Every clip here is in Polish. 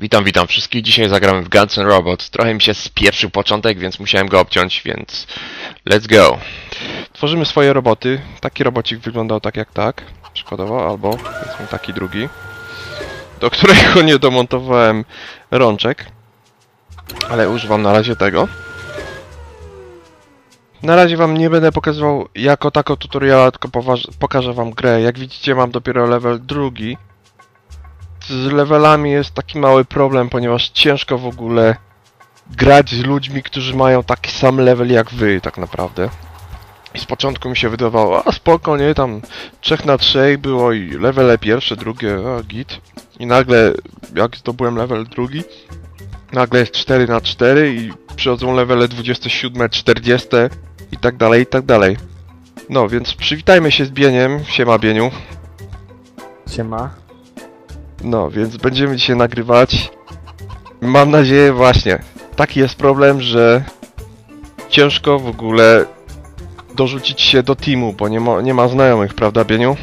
Witam, witam wszystkich. Dzisiaj zagramy w Guns N' Robots. Trochę mi się spieprzył początek, więc musiałem go obciąć, więc let's go. Tworzymy swoje roboty. Taki robocik wyglądał tak jak tak, przykładowo, albo powiedzmy taki drugi, do którego nie domontowałem rączek, ale używam na razie tego. Na razie wam nie będę pokazywał jako tako tutoriala, tylko pokażę wam grę. Jak widzicie mam dopiero level drugi. Z levelami jest taki mały problem, ponieważ ciężko w ogóle grać z ludźmi, którzy mają taki sam level jak wy, tak naprawdę. I z początku mi się wydawało, a spoko, nie, tam 3 na 3 było i levele pierwsze, drugie, a git. I nagle, jak zdobyłem level drugi, nagle jest 4 na 4 i przychodzą levele 27, 40 i tak dalej, i tak dalej. No, więc przywitajmy się z Bieniem. Siema Bieniu. Siema. No, więc będziemy dzisiaj nagrywać. Mam nadzieję właśnie. Taki jest problem, że ciężko w ogóle dorzucić się do teamu, bo nie ma, nie ma znajomych, prawda Bieniu?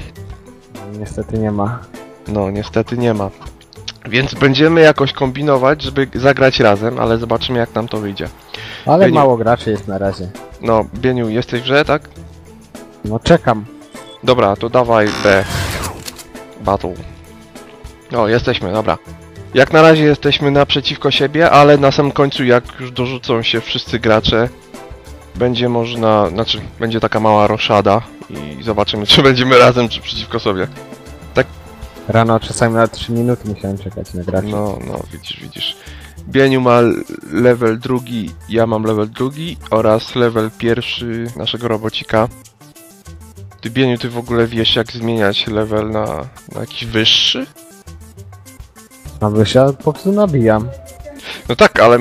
Niestety nie ma. No, niestety nie ma. Więc będziemy jakoś kombinować, żeby zagrać razem, ale zobaczymy jak nam to wyjdzie. Ale Bieniu. mało graczy jest na razie. No, Bieniu, jesteś w grze, tak? No czekam. Dobra, to dawaj B. Battle. O, jesteśmy, dobra. Jak na razie jesteśmy naprzeciwko siebie, ale na samym końcu, jak już dorzucą się wszyscy gracze, będzie można, znaczy, będzie taka mała roszada i zobaczymy, czy będziemy razem, czy przeciwko sobie. Rano czasami na 3 minuty musiałem czekać na graczy. No, no, widzisz, widzisz. Bieniu ma level drugi, ja mam level drugi oraz level pierwszy naszego robocika. Ty, Bieniu, ty w ogóle wiesz, jak zmieniać level na, na jakiś wyższy? No wiesz, ja po prostu nabijam. No tak, ale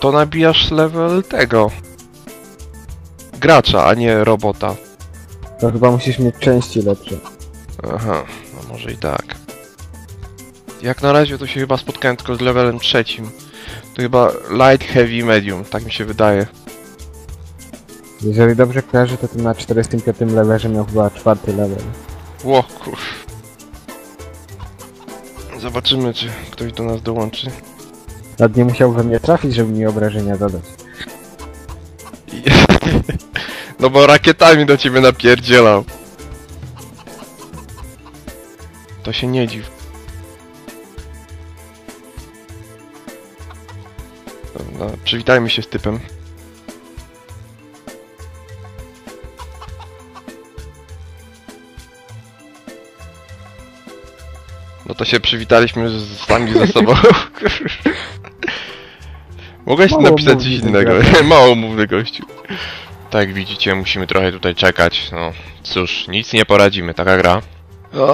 to nabijasz level tego. Gracza, a nie robota. To chyba musisz mieć części lepsze. Aha, no może i tak. Jak na razie to się chyba spotkałem tylko z levelem trzecim. To chyba light, heavy, medium, tak mi się wydaje. Jeżeli dobrze kojarzę, to ty na 45 levelze miał chyba czwarty level. Ło. Zobaczymy, czy ktoś do nas dołączy. Nawet nie musiał we mnie trafić, żeby mi obrażenia dodać. I- No bo rakietami do ciebie napierdzielał. To się nie dziw. No, przywitajmy się z typem. No to się przywitaliśmy z, sami ze sobą. Mogłeś Mało napisać coś innego. Mało mówny gościu. Tak widzicie, musimy trochę tutaj czekać. No cóż, nic nie poradzimy, taka gra.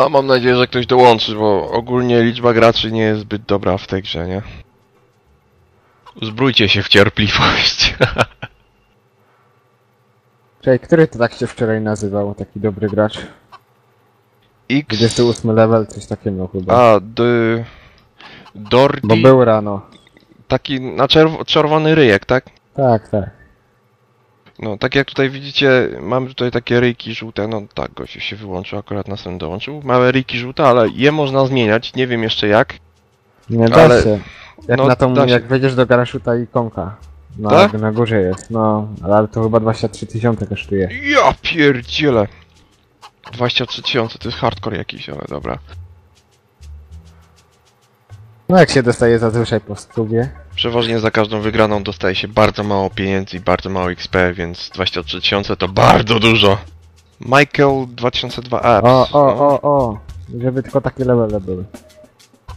A, mam nadzieję, że ktoś dołączy, bo ogólnie liczba graczy nie jest zbyt dobra w tej grze, nie? Uzbrójcie się w cierpliwość. Czekaj, który to tak się wczoraj nazywał, taki dobry gracz? X... 28 level, coś takiego chyba. A, d... Dordi... Bo był rano. Taki na czerw czerwony ryjek, tak? Tak, tak. No, tak jak tutaj widzicie, mamy tutaj takie ryjki żółte, no tak, gościu się wyłączył, akurat nas ten dołączył. Małe ryjki żółte, ale je można zmieniać, nie wiem jeszcze jak. Nie da Ale- się. Jak no, na tą, jak wejdziesz do garażu ta ikonka. Na, Tak? na górze jest, no, ale to chyba 23 tysiące kosztuje. Ja pierdzielę! 23 tysiące, to jest hardcore jakiś, ale dobra. No jak się dostaje zazwyczaj po stówie. Przeważnie za każdą wygraną dostaje się bardzo mało pieniędzy i bardzo mało XP, więc 23 tysiące to bardzo dużo. Michael 2002 Apps. O, o, no, o, o. Żeby tylko takie levele były.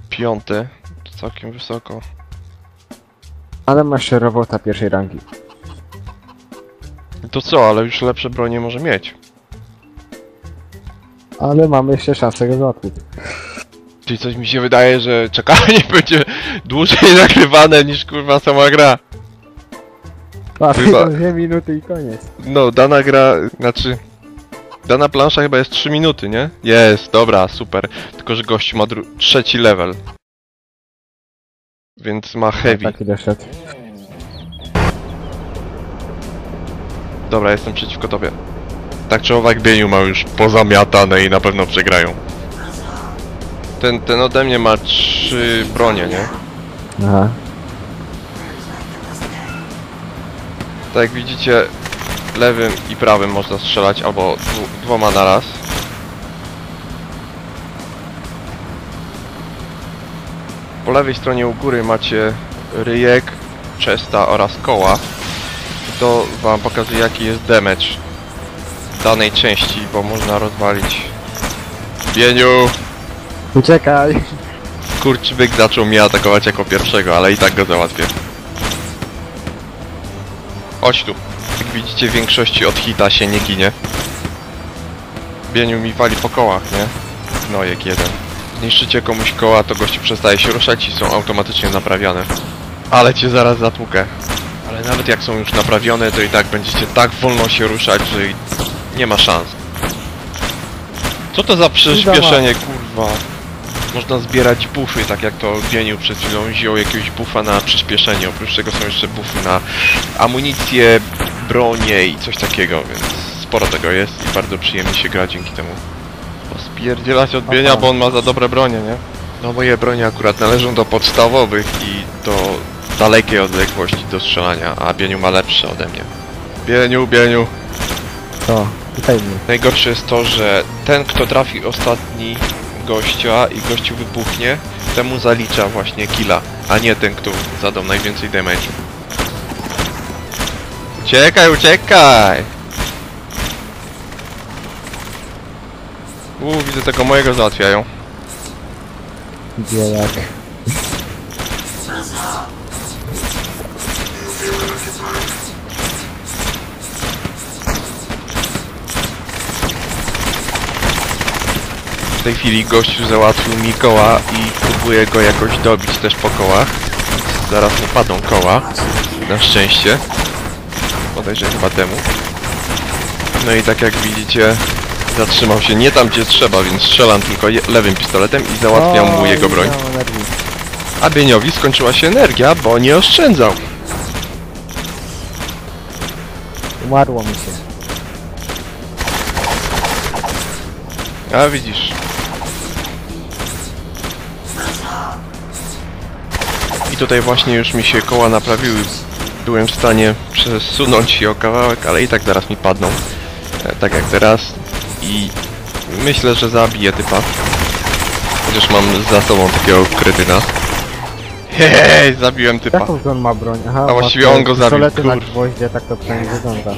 Piąty. To całkiem wysoko. Ale masz robota pierwszej rangi. To co, ale już lepsze bronie może mieć. Ale mamy jeszcze szansę go załatwić. Czyli coś mi się wydaje, że czekanie będzie dłużej nagrywane niż kurwa sama gra. A, Chyba- dwie minuty i koniec. No, dana gra, znaczy... Dana plansza chyba jest 3 minuty, nie? Jest, dobra, super. Tylko, że gość ma dru- trzeci level. Więc ma heavy. Taki doszedł. Dobra, jestem przeciwko tobie. Tak czy owak Bieniu ma już pozamiatane i na pewno przegrają. Ten, ten ode mnie ma trzy bronie, nie? Aha. Tak jak widzicie, lewym i prawym można strzelać albo dwu, dwoma na raz. Po lewej stronie u góry macie ryjek, chesta oraz koła. To wam pokazuje jaki jest damage danej części, bo można rozwalić. Bieniu! Uciekaj! Kurczybyk zaczął mnie atakować jako pierwszego, ale i tak go załatwię. Chodź tu. Jak widzicie, w większości od hita się nie ginie. Bieniu mi wali po kołach, nie? No, jak jeden. Zniszczycie komuś koła, to gościu przestaje się ruszać i są automatycznie naprawiane. Ale cię zaraz zatłukę. Ale nawet jak są już naprawione, to i tak będziecie tak wolno się ruszać, że i nie ma szans. Co to za przyspieszenie, kurwa? Można zbierać buffy, tak jak to Bieniu przed chwilą wziął jakiegoś buffa na przyspieszenie. Oprócz tego są jeszcze buffy na amunicję, bronię i coś takiego, więc sporo tego jest i bardzo przyjemnie się gra dzięki temu. Spierdzielać od Bienia, Aha. bo on ma za dobre bronie, nie? No moje bronie akurat należą do podstawowych i do dalekiej odległości do strzelania, a Bieniu ma lepsze ode mnie. Bieniu, Bieniu. To, Najgorsze jest to, że ten, kto trafi ostatni gościa i gościu wybuchnie, temu zalicza właśnie killa, a nie ten, kto zadał najwięcej damage. Uciekaj, uciekaj! Uuu, widzę tego mojego załatwiają. Gdzie jak? W tej chwili gościu załatwił mi koła i próbuję go jakoś dobić też po kołach. Zaraz mu padną koła. Na szczęście. Podejrzę chyba temu. No i tak jak widzicie, zatrzymał się nie tam gdzie trzeba, więc strzelam tylko lewym pistoletem i załatwiam mu jego broń. A Bieniowi skończyła się energia, bo nie oszczędzał. Umarło mi się. A widzisz. I tutaj właśnie już mi się koła naprawiły. Byłem w stanie przesunąć się o kawałek, ale i tak zaraz mi padną. E, tak jak teraz. I myślę, że zabiję typa. Chociaż mam za sobą takiego kretyna. Hej, zabiłem typa. Jaką on ma broń? Aha, A właściwie on go zabił, na gwoździe, tak to przynajmniej wygląda.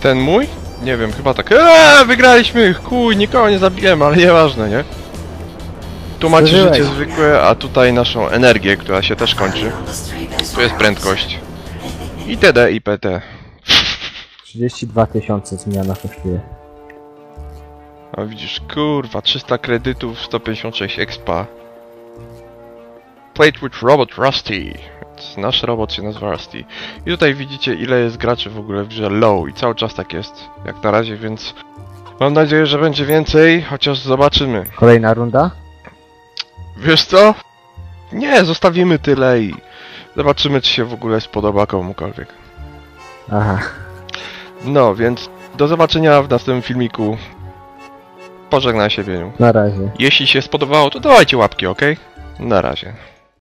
Ten mój? Nie wiem, chyba tak. Eee, wygraliśmy! Chuj, nikogo nie zabiłem, ale nieważne, nie? Tu macie Przeżyłeś. życie zwykłe, a tutaj naszą energię, która się też kończy. Tu jest prędkość. I TD i PT. 32 tysiące zmiana kosztuje. A widzisz, kurwa, 300 kredytów, 156 expa. Played with Robot Rusty. Nasz robot się nazywa Rusty. I tutaj widzicie ile jest graczy w ogóle w grze low i cały czas tak jest, jak na razie, więc mam nadzieję, że będzie więcej, chociaż zobaczymy. Kolejna runda? Wiesz co? Nie, zostawimy tyle i zobaczymy, czy się w ogóle spodoba komukolwiek. Aha. No, więc do zobaczenia w następnym filmiku. Pożegnaj się, Bieniu. Na razie. Jeśli się spodobało, to dawajcie łapki, ok? Na razie.